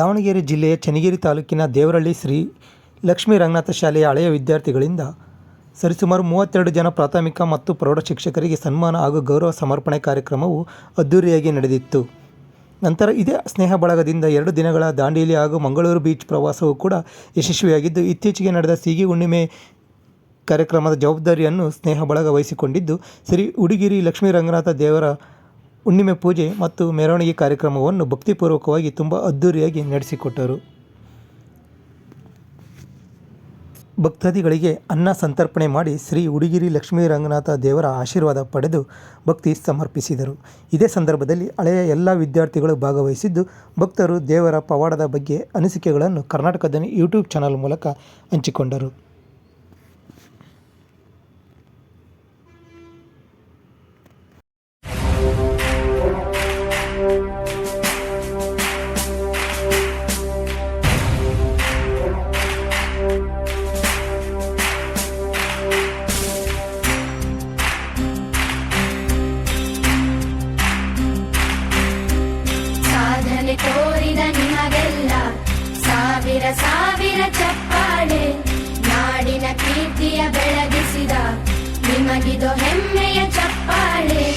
ದಾವಣಗೆರೆ ಜಿಲ್ಲೆಯ ಚನ್ನಗಿರಿ ತಾಲೂಕಿನ ದೇವರಳ್ಳಿ ಶ್ರೀ ಲಕ್ಷ್ಮೀ ರಂಗನಾಥ ಶಾಲೆಯ ಹಳೆಯ ವಿದ್ಯಾರ್ಥಿಗಳಿಂದ ಸರಿಸುಮಾರು ಮೂವತ್ತೆರಡು ಜನ ಪ್ರಾಥಮಿಕ ಮತ್ತು ಪ್ರೌಢ ಶಿಕ್ಷಕರಿಗೆ ಸನ್ಮಾನ ಹಾಗೂ ಗೌರವ ಸಮರ್ಪಣೆ ಕಾರ್ಯಕ್ರಮವು ಅದ್ದೂರಿಯಾಗಿ ನಡೆದಿತ್ತು. ನಂತರ ಇದೇ ಸ್ನೇಹ ಬಳಗದಿಂದ ಎರಡು ದಿನಗಳ ದಾಂಡೇಲಿ ಹಾಗೂ ಮಂಗಳೂರು ಬೀಚ್ ಪ್ರವಾಸವೂ ಕೂಡ ಯಶಸ್ವಿಯಾಗಿದ್ದು, ಇತ್ತೀಚೆಗೆ ನಡೆದ ಸೀಗಿ ಹುಣ್ಣಿಮೆ ಕಾರ್ಯಕ್ರಮದ ಜವಾಬ್ದಾರಿಯನ್ನು ಸ್ನೇಹ ಬಳಗ ವಹಿಸಿಕೊಂಡಿದ್ದು, ಶ್ರೀ ಉಡುಗಿರಿ ಲಕ್ಷ್ಮೀ ರಂಗನಾಥ ದೇವರ ಹುಣ್ಣಿಮೆ ಪೂಜೆ ಮತ್ತು ಮೆರವಣಿಗೆ ಕಾರ್ಯಕ್ರಮವನ್ನು ಭಕ್ತಿಪೂರ್ವಕವಾಗಿ ತುಂಬ ಅದ್ಧೂರಿಯಾಗಿ ನಡೆಸಿಕೊಟ್ಟರು. ಭಕ್ತಾದಿಗಳಿಗೆ ಅನ್ನ ಸಂತರ್ಪಣೆ ಮಾಡಿ ಶ್ರೀ ಉಡುಗಿರಿ ಲಕ್ಷ್ಮೀ ರಂಗನಾಥ ದೇವರ ಆಶೀರ್ವಾದ ಪಡೆದು ಭಕ್ತಿ ಸಮರ್ಪಿಸಿದರು. ಇದೇ ಸಂದರ್ಭದಲ್ಲಿ ಹಳೆಯ ಎಲ್ಲ ವಿದ್ಯಾರ್ಥಿಗಳು ಭಾಗವಹಿಸಿದ್ದು, ಭಕ್ತರು ದೇವರ ಪವಾಡದ ಬಗ್ಗೆ ಅನಿಸಿಕೆಗಳನ್ನು ಕರ್ನಾಟಕದ ಯೂಟ್ಯೂಬ್ ಚಾನಲ್ ಮೂಲಕ ಹಂಚಿಕೊಂಡರು. ಚಪ್ಪಾಳೆ. ನಾಡಿನ ಕೀರ್ತಿಯ ಬೆಳಗಿಸಿದ ನಿಮಗಿದು ಹೆಮ್ಮೆಯ ಚಪ್ಪಾಳೆ.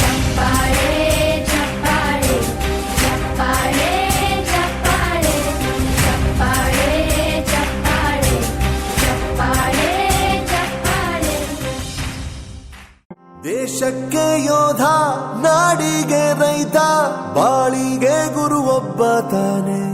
ಚಪ್ಪಾಳೆ ಚಪ್ಪಾಳೆ ಚಪ್ಪಾಳೆ ಚಪ್ಪಾಳೆ. ಚಪ್ಪಾಳೆ ಚಪ್ಪಾಳೆ ಚಪ್ಪಾಳೆ ಚಪ್ಪಾಳೆ. ದೇಶಕ್ಕೆ ಯೋಧ, ನಾಡಿಗೆ ರೈತ, ಬಾಳಿಗೆ ಗುರು ಒಬ್ಬ ತಾನೆ.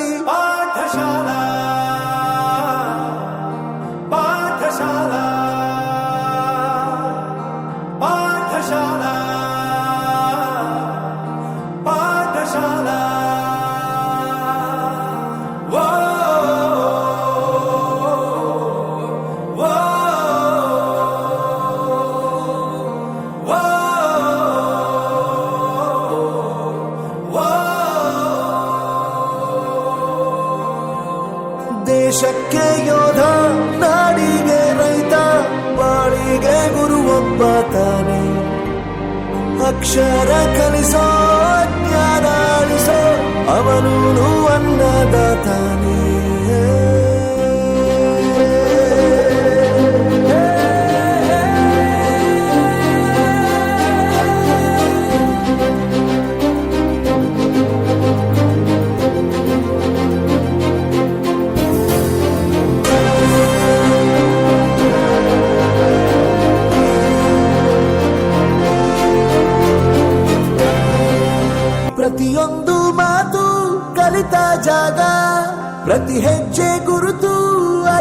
ಅಕ್ಷರ ಕಲಿಸೋ ಜ್ಞಾನ ಅಳಿಸೋ ಅವನೂನು ಅನ್ನದಾತಾನೆ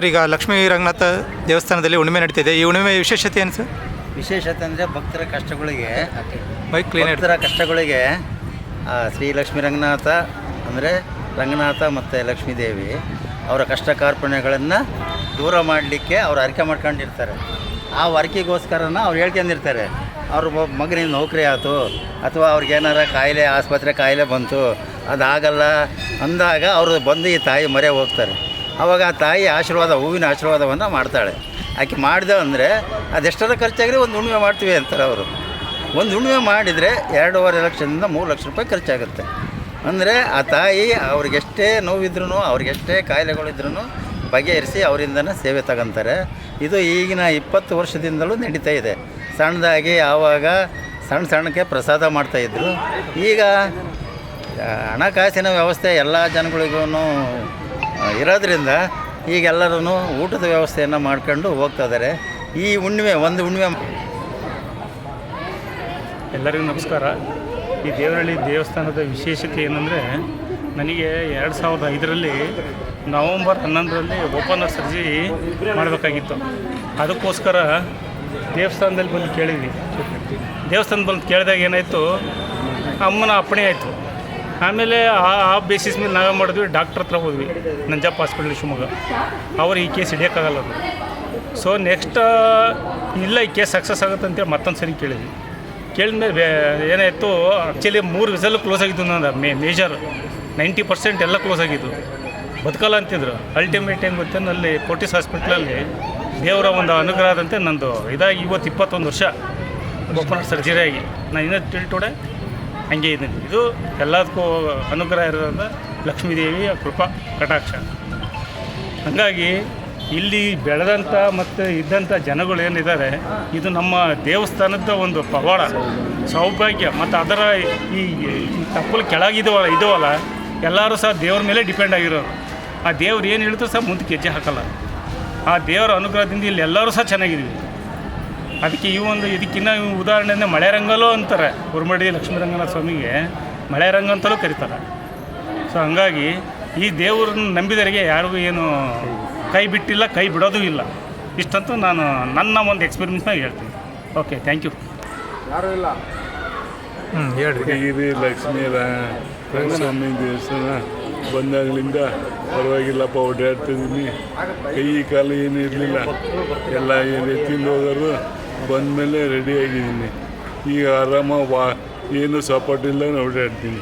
ಸರ್ ಈಗ ಲಕ್ಷ್ಮೀ ರಂಗನಾಥ ದೇವಸ್ಥಾನದಲ್ಲಿ ಹುಣ್ಣಿಮೆ ನಡೀತಿದೆ. ಈ ಹುಣ್ಣಿಮೆ ವಿಶೇಷತೆ ಏನು ಸರ್? ವಿಶೇಷತೆ ಅಂದರೆ ಭಕ್ತರ ಕಷ್ಟಗಳಿಗೆ ಬೈಕ್ ಕ್ಲೀನ್ ಭಕ್ತರ ಕಷ್ಟಗಳಿಗೆ ಆ, ಶ್ರೀ ಲಕ್ಷ್ಮೀ ರಂಗನಾಥ ಅಂದರೆ ರಂಗನಾಥ ಮತ್ತು ಲಕ್ಷ್ಮೀದೇವಿ ಅವರ ಕಷ್ಟ ಕಾರ್ಪಣ್ಯಗಳನ್ನು ದೂರ ಮಾಡಲಿಕ್ಕೆ ಅವ್ರು ಅರಿಕೆ ಮಾಡ್ಕೊಂಡಿರ್ತಾರೆ. ಆ ಅರಿಕೆಗೋಸ್ಕರನ ಅವ್ರು ಹೇಳ್ಕೊಂಡಿರ್ತಾರೆ ಅವ್ರ ಒಬ್ಬ ಮಗನಿಗೆ ನೌಕರಿ ಆಯಿತು ಅಥವಾ ಅವ್ರಿಗೆ ಏನಾರ ಕಾಯಿಲೆ ಆಸ್ಪತ್ರೆ ಕಾಯಿಲೆ ಬಂತು ಅದಾಗಲ್ಲ ಅಂದಾಗ ಅವರು ಬಂದು ಈ ತಾಯಿ ಮರೆ ಹೋಗ್ತಾರೆ. ಆವಾಗ ಆ ತಾಯಿ ಆಶೀರ್ವಾದ, ಹೂವಿನ ಆಶೀರ್ವಾದವನ್ನು ಮಾಡ್ತಾಳೆ. ಆಕೆ ಮಾಡಿದೆ ಅಂದರೆ ಅದೆಷ್ಟರ ಖರ್ಚಾಗಲಿ ಒಂದು ಹುಣ್ಣಿಮೆ ಮಾಡ್ತೀವಿ ಅಂತಾರೆ ಅವರು. ಒಂದು ಹುಣ್ಣಿಮೆ ಮಾಡಿದರೆ ಎರಡೂವರೆ ಲಕ್ಷದಿಂದ ಮೂರು ಲಕ್ಷ ರೂಪಾಯಿ ಖರ್ಚಾಗುತ್ತೆ. ಅಂದರೆ ಆ ತಾಯಿ ಅವ್ರಿಗೆಷ್ಟೇ ನೋವಿದ್ರೂ ಅವ್ರಿಗೆಷ್ಟೇ ಕಾಯಿಲೆಗಳಿದ್ರೂ ಬಗೆಹರಿಸಿ ಅವರಿಂದನೇ ಸೇವೆ ತಗೊಂತಾರೆ. ಇದು ಈಗಿನ ಇಪ್ಪತ್ತು ವರ್ಷದಿಂದಲೂ ನಡೀತಾ ಇದೆ. ಸಣ್ಣದಾಗಿ ಆವಾಗ ಸಣ್ಣ ಸಣ್ಣಕ್ಕೆ ಪ್ರಸಾದ ಮಾಡ್ತಾಯಿದ್ರು ಈಗ ಹಣಕಾಸಿನ ವ್ಯವಸ್ಥೆ ಎಲ್ಲ ಜನಗಳಿಗೂ ಇರೋದ್ರಿಂದ ಈಗೆಲ್ಲರೂ ಊಟದ ವ್ಯವಸ್ಥೆಯನ್ನು ಮಾಡ್ಕೊಂಡು ಹೋಗ್ತಾ ಇದ್ದಾರೆ. ಈ ಹುಣ್ಣಿಮೆ, ಒಂದು ಹುಣ್ಣಿಮೆ ಎಲ್ಲರಿಗೂ ನಮಸ್ಕಾರ. ಈ ದೇವರಹಳ್ಳಿ ದೇವಸ್ಥಾನದ ವಿಶೇಷತೆ ಏನಂದರೆ, ನನಗೆ ಎರಡು ಸಾವಿರದ ಐದರಲ್ಲಿ ನವಂಬರ್ ಹನ್ನೊಂದರಲ್ಲಿ ಓಪನ್ ಸರ್ಜಿ ಮಾಡಬೇಕಾಗಿತ್ತು. ಅದಕ್ಕೋಸ್ಕರ ದೇವಸ್ಥಾನದಲ್ಲಿ ಬಂದು ಕೇಳಿದ್ವಿ. ದೇವಸ್ಥಾನದ ಬಂದು ಕೇಳಿದಾಗ ಏನಾಯಿತು? ಅಮ್ಮನ ಅಪ್ಪಣೆ ಆಯಿತು. ಆಮೇಲೆ ಆ ಆ ಬೇಸಿಸ್ ಮೇಲೆ ನಾವೇ ಮಾಡಿದ್ವಿ ಡಾಕ್ಟ್ರ್ ಹತ್ರ ಹೋದ್ವಿ, ನಂಜಪ್ಪ ಹಾಸ್ಪಿಟ್ಲ್ ಶಿವಮೊಗ್ಗ. ಅವ್ರು ಈ ಕೇಸ್ ಹಿಡಿಯೋಕ್ಕಾಗಲ್ಲ ಅದು. ಸೊ ನೆಕ್ಸ್ಟ್ ಇಲ್ಲ ಈ ಕೇಸ್ ಸಕ್ಸಸ್ ಆಗುತ್ತೆ ಅಂತೇಳಿ ಮತ್ತೊಂದು ಸರಿ ಕೇಳಿದ್ವಿ. ಕೇಳಿದ್ಮೇಲೆ ಏನಾಯಿತು ಆ್ಯಕ್ಚುಲಿ ಮೂರು ವಿಸಲ್ಲು ಕ್ಲೋಸ್ ಆಗಿದ್ದು ನನ್ನ ಮೇ ಮೇಜರ್ ನೈಂಟಿ ಪರ್ಸೆಂಟ್ ಎಲ್ಲ ಕ್ಲೋಸ್ ಆಗಿದ್ದು. ಬದುಕಲ್ಲ ಅಂತಿದ್ರು. ಅಲ್ಟಿಮೇಟ್ ಏನು ಗೊತ್ತೇನು, ಅಲ್ಲಿ ಕೋಟಿಸ್ ಹಾಸ್ಪಿಟ್ಲಲ್ಲಿ ದೇವರ ಒಂದು ಅನುಗ್ರಹದಂತೆ ನಂದು ಇದಾಗಿ ಇವತ್ತು ಇಪ್ಪತ್ತೊಂದು ವರ್ಷ. ಓಪನ್ ಸರ್ಜರಿ ಆಗಿ. ನಾನು ಇನ್ನೂ ಟುಡೆ ಹಂಗೆ ಇದೆ. ಇದು ಎಲ್ಲದಕ್ಕೂ ಅನುಗ್ರಹ ಇರೋದ್ರಿಂದ ಲಕ್ಷ್ಮೀದೇವಿಯ ಕೃಪಾ, ಕಟಾಕ್ಷ. ಹಾಗಾಗಿ ಇಲ್ಲಿ ಬೆಳೆದಂಥ ಮತ್ತು ಇದ್ದಂಥ ಜನಗಳು ಏನಿದ್ದಾರೆ, ಇದು ನಮ್ಮ ದೇವಸ್ಥಾನದ ಒಂದು ಪವಾಡ, ಸೌಭಾಗ್ಯ. ಮತ್ತು ಅದರ ಈ ತಪ್ಪಲು ಕೆಳಗಿದವಲ್ಲ ಇದವಲ್ಲ, ಎಲ್ಲರೂ ಸಹ ದೇವ್ರ ಮೇಲೆ ಡಿಪೆಂಡ್ ಆಗಿರೋರು. ಆ ದೇವ್ರು ಏನು ಹೇಳಿದ್ರು ಸಹ ಮುಂದೆ ಹೆಜ್ಜೆ ಹಾಕಲ್ಲ. ಆ ದೇವರ ಅನುಗ್ರಹದಿಂದ ಇಲ್ಲಿ ಎಲ್ಲರೂ ಸಹ ಚೆನ್ನಾಗಿದ್ದೀವಿ. ಅದಕ್ಕೆ ಈ ಒಂದು ಇದಕ್ಕಿನ್ನ ಉದಾಹರಣೆ ಅಂದರೆ ಮಳೆ ರಂಗಲು ಅಂತಾರೆ. ಉರ್ಮಡಿ ಲಕ್ಷ್ಮೀರಂಗನಾಥ ಸ್ವಾಮಿಗೆ. ಮಳೆ ರಂಗ ಅಂತಲೂ ಕರೀತಾರೆ. ಸೊ ಹಂಗಾಗಿ ಈ ದೇವ್ರನ್ನ ನಂಬಿದವರಿಗೆ ಯಾರಿಗೂ ಏನು ಕೈ ಬಿಟ್ಟಿಲ್ಲ ಕೈ ಬಿಡೋದು ಇಲ್ಲ. ಇಷ್ಟಂತೂ ನಾನು ನನ್ನ ಒಂದು ಎಕ್ಸ್ಪೀರಿಯನ್ಸ್ನಾಗ ಹೇಳ್ತೀನಿ. ಓಕೆ ಥ್ಯಾಂಕ್ ಯು ಇಲ್ಲ? ಹ್ಞೂ ಹೇಳ್ರಿ. ಗಿರಿ ಲಕ್ಷ್ಮೀ ಸ್ವಾಮಿ ರಂಗಸ್ವಾಮಿ ದೇವಸ್ಥಾನ ಬಂದಾಗಲಿಂದ ಪರವಾಗಿಲ್ಲಪ್ಪ ಓಡಾಡ್ತಿದ್ದೀನಿ ಕೈ ಕಾಲು ಏನು ಇರಲಿಲ್ಲ ಎಲ್ಲ ತಿಂದು ಹೋಗೋರು ಬಂದಮೇಲೆ ರೆಡಿ ಆಗಿದ್ದೀನಿ. ಈಗ ಆರಾಮ ವಾ ಏನು ಸಪೋರ್ಟ್ ಇಲ್ಲ ಓಡಾಡ್ತೀನಿ